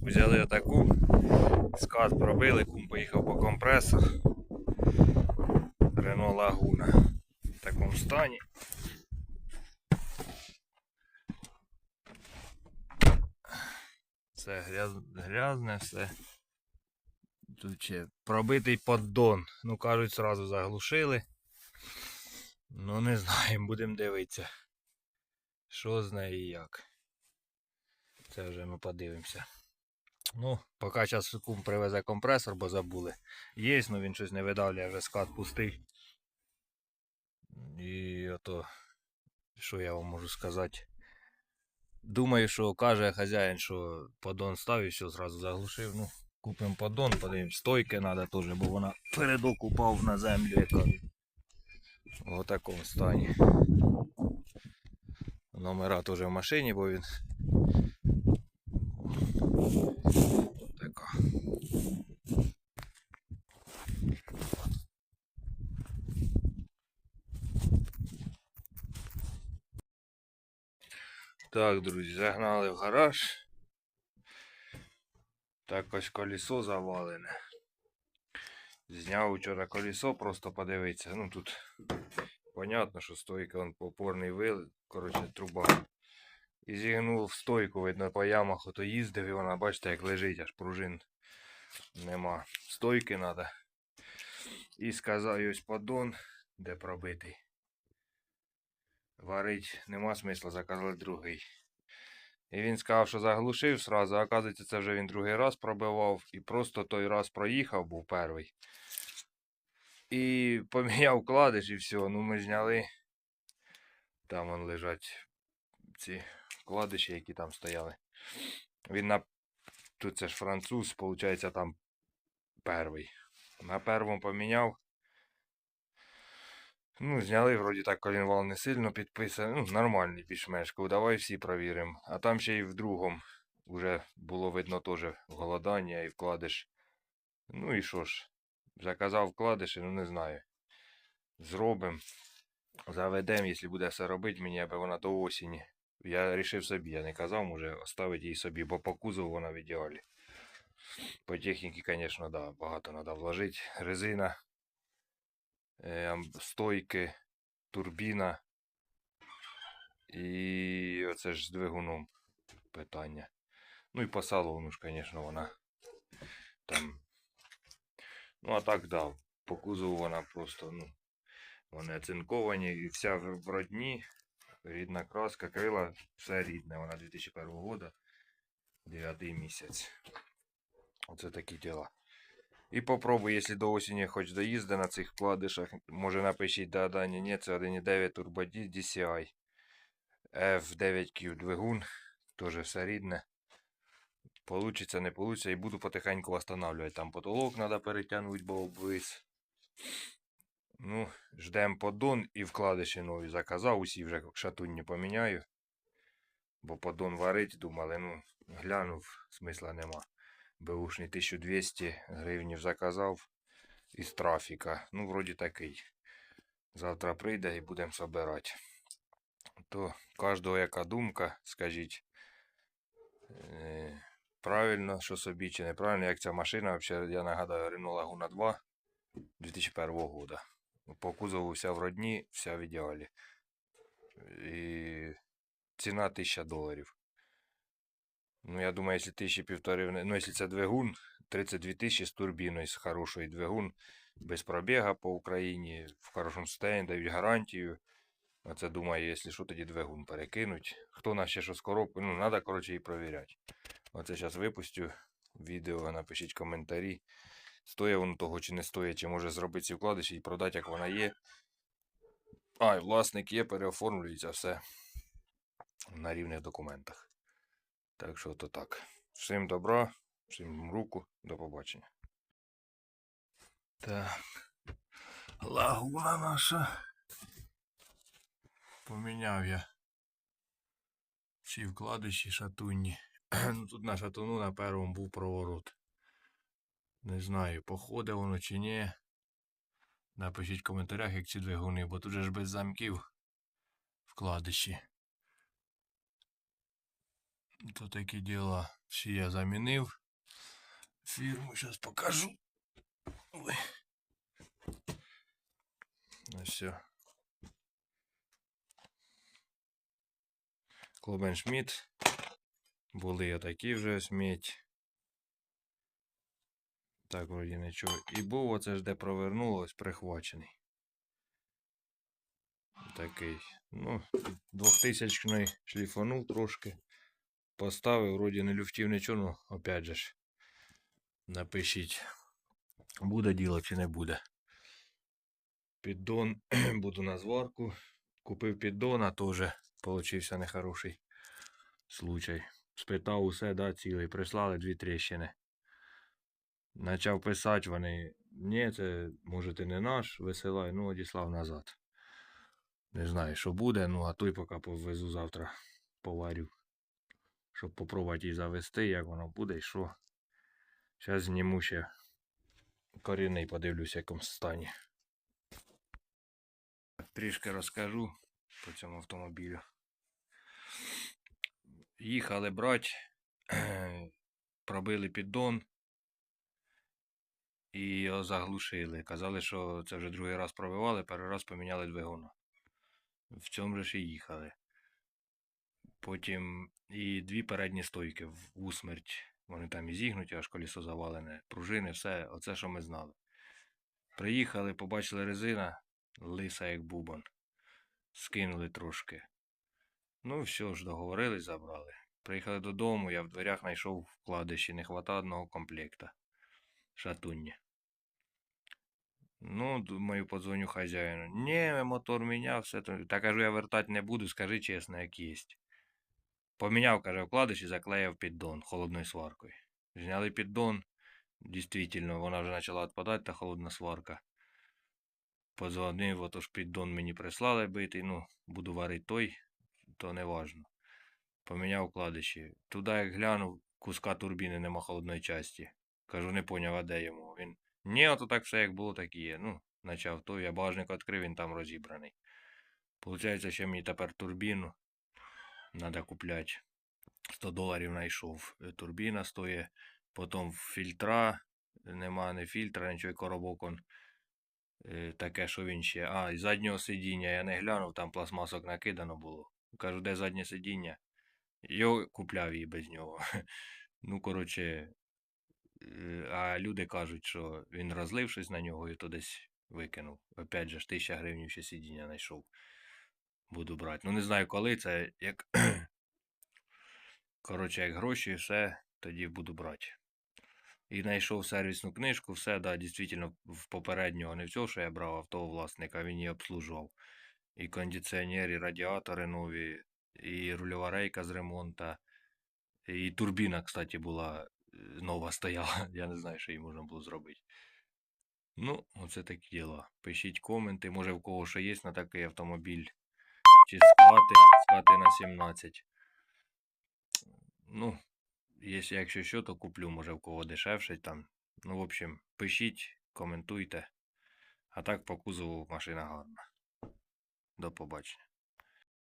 Взяли отаку, скат пробили, кум поїхав по компресор. Рено Лагуна в такому стані. Все гряз... грязне, все. Тут ще пробитий поддон. Ну, кажуть, зразу заглушили. Ну, не знаємо, будемо дивитися. Що з нею і як. Це вже ми подивимося. Ну, поки час кум привезе компресор, бо забули. Є, ну він щось не видавлює, вже скат пустий. І ото, що я вам можу сказати. Думаю, що каже хазяїн, що поддон став і все зразу заглушив. Ну, купимо поддон, подивимось, стойки треба теж, бо вона передок упав на землю, яка в такому стані. Номера теж в машині, бо він. Така. Так, друзі, загнали в гараж. Так ось колесо завалене. Зняв вчора колесо, просто подивитися. Ну тут понятно, що стойка он опорний вил, коротше, труба. І зігнув в стойку, видно, по ямах ото їздив і вона, бачите, як лежить, аж пружин нема. Стойки треба. І сказав ось поддон, де пробитий. Варить нема смисла, заказали другий. І він сказав, що заглушив сразу, а оказується, це вже він другий раз пробивав і просто той раз проїхав, був перший. І поміняв вкладиш і все. Ну ми зняли. Там вон лежать ці вкладиші, які там стояли. Він на. Тут це ж француз, виходить, там перший. На первому поміняв. Ну, зняли, вроді так колінвал не сильно підписаний. Ну, нормальний більш-менш. Давай всі провіримо. А там ще й в другому вже було видно теж голодання і вкладиш. Ну і що ж, заказав вкладиші, ну не знаю. Зробимо. Заведемо, якщо буде все робити мені, аби вона до осені. Я рішив собі, я не казав, може оставити її собі, бо по кузову вона в ідеалі. По техніці, звісно, да, багато треба вложити. Резина, е, стойки, турбіна. І оце ж з двигуном питання. Ну і по салону ж, звісно, вона там. Ну, а так, да, по кузову вона просто, ну, вони оцинковані і вся в родні. Рідна краска, крила, все рідне. Вона 2001 года, 9 місяць. Оце такі діла. І попробуй, якщо до осені хоч доїзди на цих вкладишах, може напишіть да, да, ні, ні, це 1.9 Turbo D- DCI. F9Q двигун, теж все рідне. Получиться, не получиться, і буду потихеньку восстанавливать. Там потолок треба перетягнути, бо обвис. Ну, ждем поддон і вкладиші нові заказав. Усі вже шатунні поміняю. Бо поддон варить, думали, ну, глянув, смисла нема. Беушний 1200 гривнів заказав із трафіка. Ну, вроді такий. Завтра прийде і будемо собирати. То кожного яка думка, скажіть. Е, правильно, що собі чи неправильно, як ця машина, взагалі, я нагадаю, Renault Laguna 2 2001 года. По кузову вся в родні, вся в ідеалі. І ціна 1000 доларів. Ну, я думаю, якщо тисячі півтори, ну, якщо це двигун, 32 тисячі з турбіною, з хорошої двигун, без пробіга по Україні, в хорошому стані, дають гарантію. Оце думаю, якщо що, тоді двигун перекинуть. Хто нас ще що з коробкою, ну, треба, коротше, її провіряти. Оце зараз випустю відео, напишіть коментарі. Стоїть воно того чи не стоїть, чи може зробити ці вкладиші і продати, як вона є. А, і власник є, переоформлюється все на рівних документах. Так що то так. Всім добра, всім руку, до побачення. Так. Лагуна наша. Поміняв я ці вкладиші шатунні. ну, тут на шатуну на першому був проворот. Не знаю, походить воно чи ні. Напишіть в коментарях, як ці двигуни, бо тут же ж без замків вкладиші. То такі діла. Всі я замінив. Фірму зараз покажу. Ой. Ну все. Клобеншміт. Були отакі вже ось медь. Так, вроді нічого. І був оце ж де провернулось, прихвачений. Такий. Ну, 2000 шліфанув трошки. Поставив, вроді не люфтів нічого, ну, опять же ж. Напишіть, буде діло чи не буде. Піддон буду на зварку. Купив піддон, а теж получився нехороший случай. Спитав усе, да, цілий. Прислали дві тріщини. Почав писати вони. Ні, це може ти не наш, висилай, ну одіслав назад. Не знаю, що буде, ну а той поки повезу завтра поварю. Щоб попробувати її завести, як воно буде і що. Зараз зніму ще корінний, подивлюсь, в якому стані. Трішки розкажу по цьому автомобілю. Їхали брати, пробили піддон і його заглушили. Казали, що це вже другий раз пробивали, перший раз поміняли двигуна. В цьому ж і їхали. Потім і дві передні стойки в усмерть. Вони там і зігнуті, аж колесо завалене, пружини, все, оце, що ми знали. Приїхали, побачили резина, лиса як бубон. Скинули трошки. Ну, все ж, договорились, забрали. Приїхали додому, я в дверях знайшов вкладиші, не хвата одного комплекта. Шатуння. Ну, думаю, подзвоню хазяїну. Ні, мотор міняв, все то. Та кажу, я вертати не буду, скажи чесно, як єсть. Поміняв, каже, вкладиш і заклеїв піддон холодною сваркою. Зняли піддон. Дійсно, вона вже почала відпадати, та холодна сварка. Позвонив, ото ж піддон мені прислали битий, ну, буду варити той, то не важно. Поміняв вкладиші. Туди як глянув, куска турбіни нема холодної часті. Кажу, не поняв, а де йому. Він. Ні, ото так все як було, так і є. Ну, почав той, я багажник відкрив, він там розібраний. Получається, що мені тепер турбіну треба купляти. 100 доларів знайшов. Е, Турбіна стоїть, потім фільтра, нема не фільтра, нічого, коробок он. е, Таке, що він ще. А, і заднього сидіння я не глянув, там пластмасок накидано було. Кажу, де заднє сидіння? Його купляв її без нього. Ну, коротше, е, а люди кажуть, що він розлив щось на нього і то десь викинув. Опять же, ж, тисяча гривень ще сидіння знайшов. Буду брати. Ну, не знаю коли це, як. Коротше, як гроші, все, тоді буду брати. І знайшов сервісну книжку, все, да, дійсно, в попереднього не всього, що я брав автого власника, він її обслужував. І кондиціонер, і радіатори нові, і рульова рейка з ремонта, і турбіна, кстати, була нова стояла. Я не знаю, що її можна було зробити. Ну, оце такі діла. Пишіть коменти, може в кого що є на такий автомобіль. Чи скати, скати на 17. Ну, якщо що, то куплю, може в кого дешевше там. Ну, в общем, пишіть, коментуйте. А так по кузову машина гарна. До побачення.